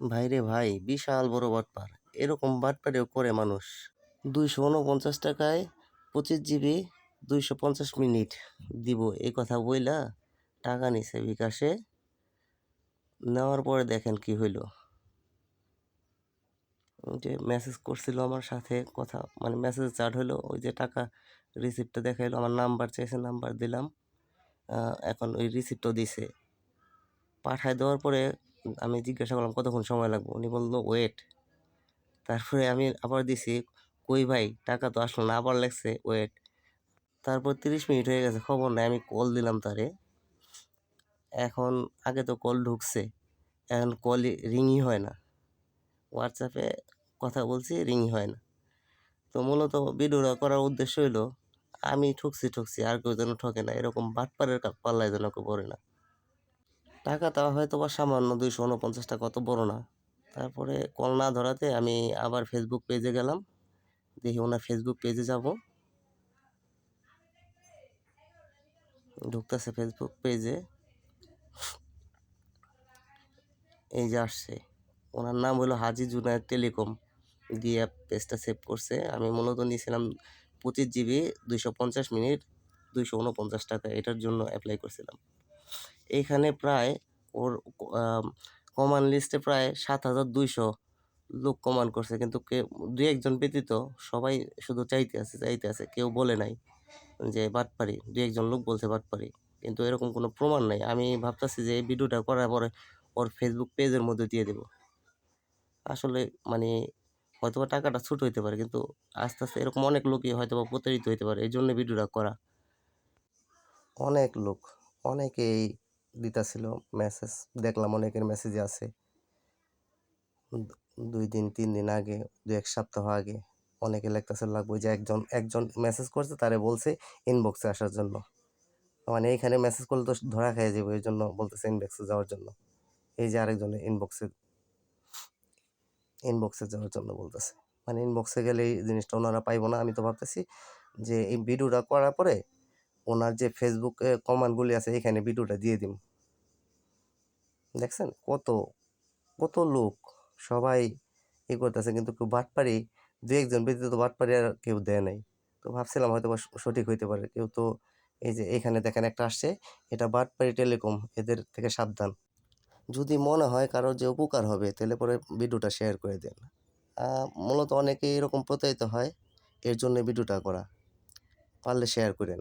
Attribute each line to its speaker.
Speaker 1: ভাইরে ভাই, বিশাল বড় বাটপার। এরকম বাটপারেও করে মানুষ। দুইশো উনপঞ্চাশ টাকায় পঁচিশ জিবি, দুইশো পঞ্চাশ মিনিট দিব। এই কথা বইলা টাকা নিছে বিকাশে। নেওয়ার পরে দেখেন কি হইল। যে মেসেজ করছিল আমার সাথে কথা মানে মেসেজ চার্ট হইল। ওই যে টাকা রিসিপ্টটা দেখাইলো। আমার নাম্বার চাইছে নাম্বার দিলাম। এখন ওই রিসিপ্টও দিছে। পাঠায় দেওয়ার পরে আমি জিজ্ঞাসা করলাম, কতক্ষণ সময় লাগবে? উনি বলল, ওয়েট। তারপরে আমি আবার দিছি, কই ভাই, টাকা তো আসলো না, আবার লাগছে, ওয়েট। তারপর তিরিশ মিনিট হয়ে গেছে, খবর নাই, আমি কল দিলাম তারে। এখন আগে তো কল ঢুকছে, এখন কল রিংই হয় না। হোয়াটসঅ্যাপে কথা বলছি, রিংই হয় না। তো মূলত ভিডিওটা করার উদ্দেশ্য হইল, আমি ঠকছি ঠকছি, আর কেউ যেন ঠকে না, এরকম বাটপারের পাল্লায় যেন কেউ পড়ে না। টাকা তা হয়তো বা সামান্য দুইশো উনপঞ্চাশ টাকা বড় না। তারপরে কল না ধরাতে আমি আবার ফেসবুক পেজে গেলাম। দেখি ওনার ফেসবুক পেজে যাব। ঢুকতেছে ফেসবুক পেজে এই যে আসছে। ওনার নাম হলো হাজি জুনায়দ টেলিকম। দিয়ে পেজটা সেভ করছে। আমি মূলত নিয়েছিলাম পঁচিশ জিবি দুইশো পঞ্চাশ মিনিট, দুইশো উনপঞ্চাশ টাকা। এটার জন্য অ্যাপ্লাই করছিলাম। এইখানে প্রায় ওর কমান লিস্টে প্রায় সাত হাজার দুইশো লোক কমান করছে। কিন্তু কে, দুই একজন ব্যতীত সবাই শুধু চাইতে আছে চাইতে আছে। কেউ বলে নাই যে বাটপারি, দুই একজন লোক বলছে বাটপারি। কিন্তু এরকম কোনো প্রমাণ নাই। আমি ভাবতেছি যে এই ভিডিওটা করার পরে ওর ফেসবুক পেজের মধ্যে দিয়ে দেব। আসলে মানে হয়তোবা টাকাটা ছুট হইতে পারে, কিন্তু আস্তে আস্তে এরকম অনেক লোকই হয়তোবা প্রতারিত হইতে পারে। এই জন্য ভিডিওটা করা। অনেক লোক। অনেকেই দিতাছিল মেসেজ দেখলাম অনেকের মেসেজে আছে। দুই দিন, তিন দিন আগে, দু, এক সপ্তাহ আগে অনেকে লেখতেছে, লাগবে যে একজন একজন মেসেজ করছে, তারে বলছে ইনবক্সে আসার জন্য। মানে এইখানে মেসেজ করলে তো ধরা খেয়ে যাবে ওই জন্য বলতেছে ইনবক্সে যাওয়ার জন্য। এই যে আরেকজন ইনবক্সে ইনবক্সে যাওয়ার জন্য বলতেছে। মানে ইনবক্সে গেলে এই জিনিসটা ওনারা পাইব না, আমি তো ভাবতেছি যে এই ভিডিওটা করার পরে ওনার যে ফেসবুক কমান্ডগুলি আছে, এখানে ভিডিওটা দিয়ে দিন। দেখছেন? কত কত লোক সবাই ই করতেছে, কিন্তু কেউ বাটপারি দু একজন ব্যতীত তো বাটপারি আর কেউ দেয় নাই। তো ভাবছিলাম হয়তো সঠিক হইতে পারে। কেউ তো এই যে এখানে দেখেন একটা আসছে, এটা বাটপারি টেলিকম, এদের থেকে সাবধান। যদি মনে হয় কারোর যে উপকার হবে, তাহলে পরে ভিডিওটা শেয়ার করে দেন। মূলত অনেকে এরকম প্রতারিত হয়, এর জন্য ভিডিওটা করা। পারলে শেয়ার করেন।